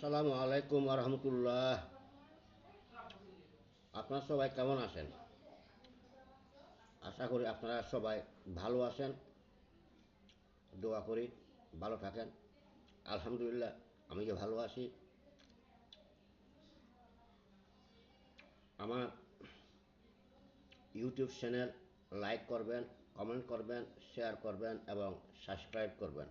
আসসালামু আলাইকুম রহমতুল্লাহ আপনারা সবাই কেমন আছেন? আশা করি আপনারা সবাই ভালো আছেন। দোয়া করি, ভালো থাকেন। আলহামদুলিল্লাহ, আমি যে ভালো আছি। আমার ইউটিউব চ্যানেল লাইক করবেন, কমেন্ট করবেন, শেয়ার করবেন এবং সাবস্ক্রাইব করবেন।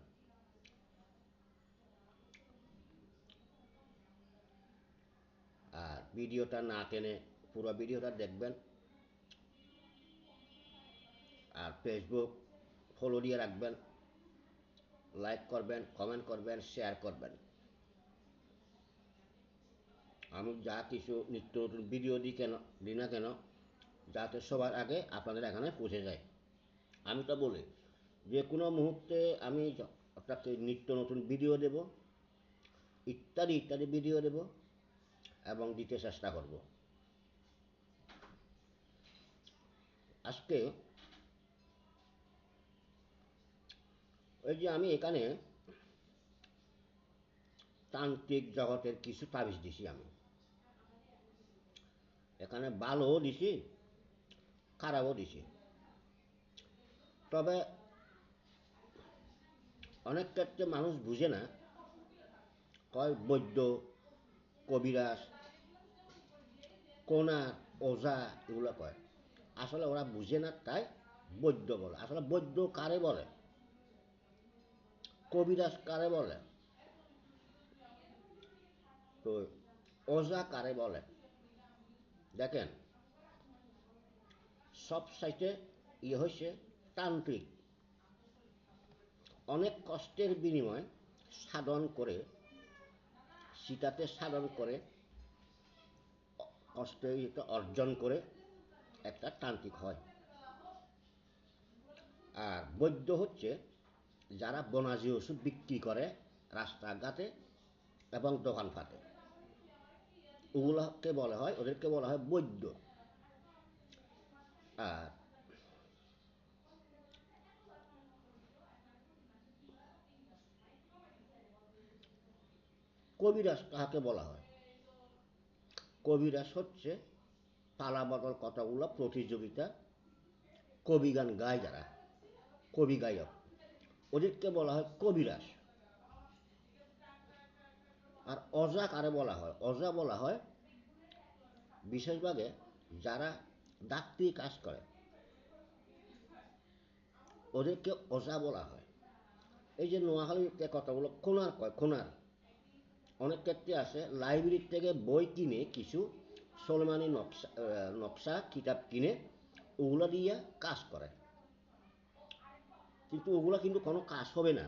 আর ভিডিওটা না টেনে পুরো ভিডিওটা দেখবেন। আর ফেসবুক ফলো দিয়ে রাখবেন। লাইক করবেন কমেন্ট করবেন শেয়ার করবেন। আমি যা কিছু নিত্য নতুন ভিডিও দিই কেন, দিই না কেন, যাতে সবার আগে আপনাদের এখানে পৌঁছে যায়। আমি তো বলি, যে কোনো মুহূর্তে আমি আপনাকে নিত্য নতুন ভিডিও দেব, ইত্যাদি ইত্যাদি ভিডিও দেব। এবং দিতে চেষ্টা করব। আজকে ওই যে আমি এখানে তান্ত্রিক জগতের কিছু তাবিজ দিছি আমি। এখানে ভালোও দিছি, খারাপও দিছি। তবে অনেক ক্ষেত্রে মানুষ বুঝে না, কয় বৈদ্য কবিরাজ কোনা ওজা, এগুলো কয়। আসলে ওরা বুঝে না, তাই বৈদ্য বলে। আসলে বৈদ্য কারে বলে? কবিরাজ কারে বলে? তো ওজা কারে বলে? দেখেন, সব সাইটে ইয়ে হয়েছে তান্ত্রিক। অনেক কষ্টের বিনিময় সাধন করে সীতাতে সাধন করে অ- অর্জন করে একটা তান্ত্রিক হয়। আর বৈদ্য হচ্ছে যারা বনাজি ওষুধ বিক্রি করে রাস্তাঘাটে এবং দোকান দোকানপাটে। ওগুলোকে বলা হয়, ওদেরকে বলা হয় বৈদ্য। আর কবিরাজ কাহাকে বলা হয়? কবিরাজ হচ্ছে পালা বদল কথাগুলো প্রতিযোগিতা, কবি গান গায় যারা, কবি গায়ক। ওদেরকে বলা হয় কবিরাজ। আর অজা কারে বলা হয়? অজা বলা হয় বিশেষভাবে যারা ডাক্তি কাজ করে, ওদেরকে অজা বলা হয়। এই যে নোয়াখালীতে কথাগুলো খোনার কয়, খোনার। অনেক ক্ষেত্রে আছে। লাইব্রেরির থেকে বই কিনে কিছু সলমানি নকশা নকশা, কিতাব কিনে ওগুলো দিয়ে কাজ করে। কিন্তু ওগুলো কিন্তু কোনো কাজ হবে না।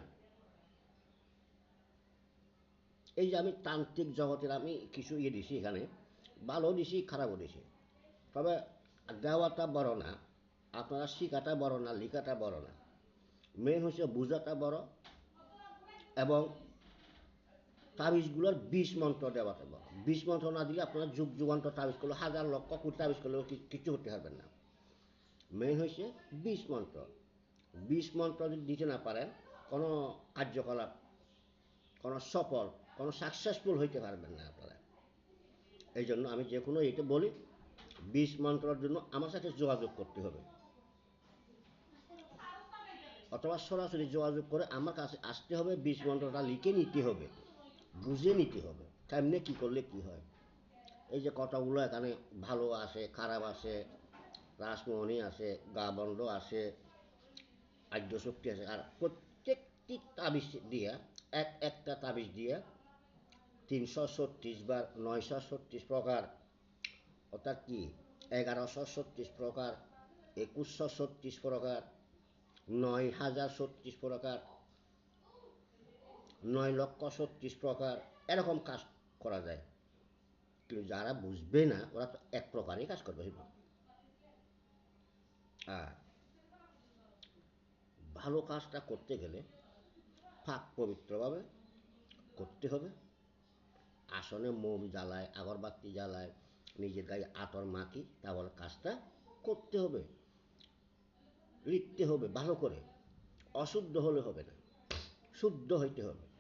এই যে আমি তান্ত্রিক জগতের আমি কিছু ইয়ে দিছি এখানে, ভালো দিছি, খারাপও দিছি। তবে দেওয়াটা বড় না, আপনারা শিখাটা বড় না, লেখাটা বড় না। মেন হচ্ছে বোঝাটা বড় এবং তাবিজগুলোর বিষ মন্ত্র দেওয়াতে বড় বিষ মন্ত্র না দিলে আপনারা যুগ যুগান্ত তাবিজ করলে, হাজার লক্ষ কোটি তাবিজ করলেও কিছু করতে পারবেন না। মেন হচ্ছে বিষ মন্ত্র। বিষ মন্ত্র যদি দিতে না পারেন, কোনো কার্যকলাপ, কোনো সফল, কোনো সাকসেসফুল হইতে পারবেন না আপনারা। এই জন্য আমি যে কোনো এটা বলি বিষ মন্ত্রের জন্য আমার সাথে যোগাযোগ করতে হবে। অথবা সরাসরি যোগাযোগ করে আমার কাছে আসতে হবে বিষ মন্ত্রটা লিখে নিতে হবে। বুঝে নিতে হবে। কেমনে কী করলে কি হয়? এই যে কথাগুলো এখানে ভালো আসে, খারাপ আসে রাসমোহনী আসে, গা বন্ধ আসে, আদ্য শক্তি আছে আর প্রত্যেকটি তাবিজ দিয়া, এক একটা তাবিজ দিয়া তিনশো ছত্রিশ বার নয়শো ছত্রিশ প্রকার, অর্থাৎ কি? এগারোশো ছত্রিশ প্রকার, একুশশো ছত্রিশ প্রকার, নয় হাজার ছত্রিশ প্রকার নয় লক্ষ ছত্রিশ প্রকার এরকম কাজ করা যায়। কিন্তু যারা বুঝবে না, ওরা তো এক প্রকারই কাজ করবে আর ভালো কাজটা করতে গেলে পাক পবিত্রভাবে করতে হবে। আসনে মোম জ্বালায়, আগরবাতি জ্বালায়, নিজের গায়ে আতর মাখি তারপর কাজটা করতে হবে। লিখতে হবে ভালো করে। অশুদ্ধ হলে হবে না। শুদ্ধ হইতে হবে।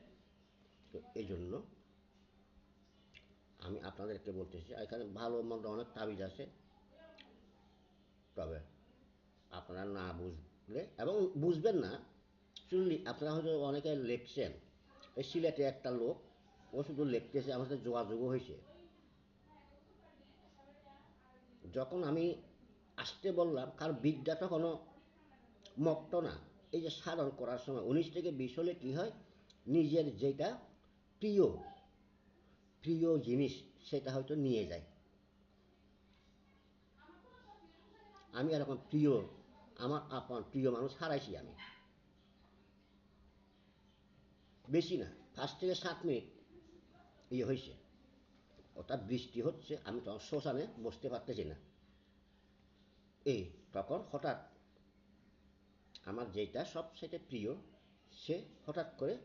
তো এই জন্য আমি আপনাদেরকে বলতেছি এখানে ভালো মন্দ অনেক তাবিজ আছে। তবে আপনারা না বুঝলে এবং বুঝবেন না শুধু লি- আপনারা হয়তো অনেকে লিখছেন, এই সিলেটে একটা লোক ও শুধু লিখতেছে, আমার সাথে যোগাযোগও হয়েছে। যখন আমি আসতে বললাম, কারণ বিদ্যা তখনও মক্ত না, এই যে সাধন করার সময়, উনিশ থেকে বিশ হলে কী হয়, নিজের যেটা প্রিয় প্রিয় জিনিস সেটা হয়তো নিয়ে যায়। আমি এরকম প্রিয়, আমার আপন প্রিয় মানুষ হারাইছি আমি। বেশি না, পাঁচ থেকে সাত মিনিট ইয়ে হয়েছে। ওটা বৃষ্টি হচ্ছে, আমি তখন শ্মশানে বসতে পারতেছি না। এই তখন হঠাৎ আমার যেটা সবচেয়ে প্রিয়, সে হঠাৎ করে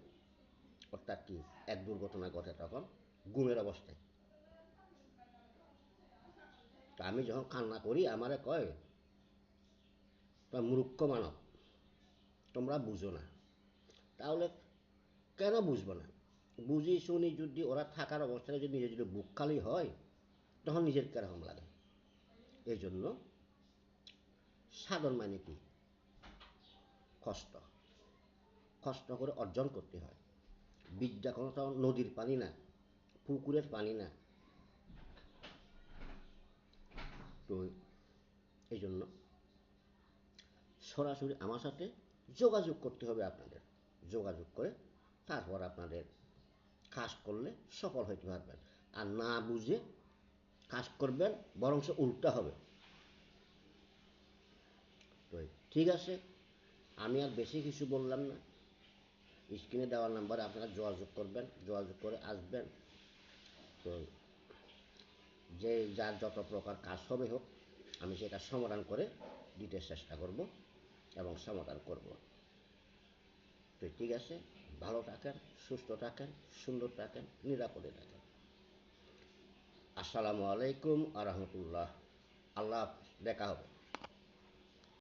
অর্থাৎ কি? এক দুর্ঘটনা ঘটে তখন, ঘুমের অবস্থায়। তা আমি যখন কান্না করি, আমারে কয় তা মূর্খ মানব, তোমরা বুঝো না। তাহলে কেন বুঝব না? বুঝি শুনি যদি ওরা থাকার অবস্থায় যদি নিজের যদি বুক খালি হয়, তখন নিজের কেরকম লাগে? এই জন্য সাধন মানে কি? কষ্ট। কষ্ট করে অর্জন করতে হয়। বিদ্যা কোনো তো নদীর পানি না, পুকুরের পানি না। তো এই জন্য সরাসরি আমার সাথে যোগাযোগ করতে হবে আপনাদের। যোগাযোগ করে তারপর আপনাদের কাজ করলে সফল হইতে পারবেন। আর না বুঝে কাজ করবেন বরং উল্টা হবে। তো ঠিক আছে, আমি আর বেশি কিছু বললাম না। স্ক্রিনে দেওয়ার নাম্বারে আপনারা যোগাযোগ করবেন, যোগাযোগ করে আসবেন। তো যে যার যত প্রকার কাজ হবে হোক, আমি সেটা সমাধান করে দিতে চেষ্টা করব এবং সমাধান করব। তো ঠিক আছে, ভালো থাকেন, সুস্থ থাকেন, সুন্দর থাকেন, নিরাপদে থাকেন। আসসালামু আলাইকুম আ রহমতুল্লাহ। আল্লাহ। দেখা হবে।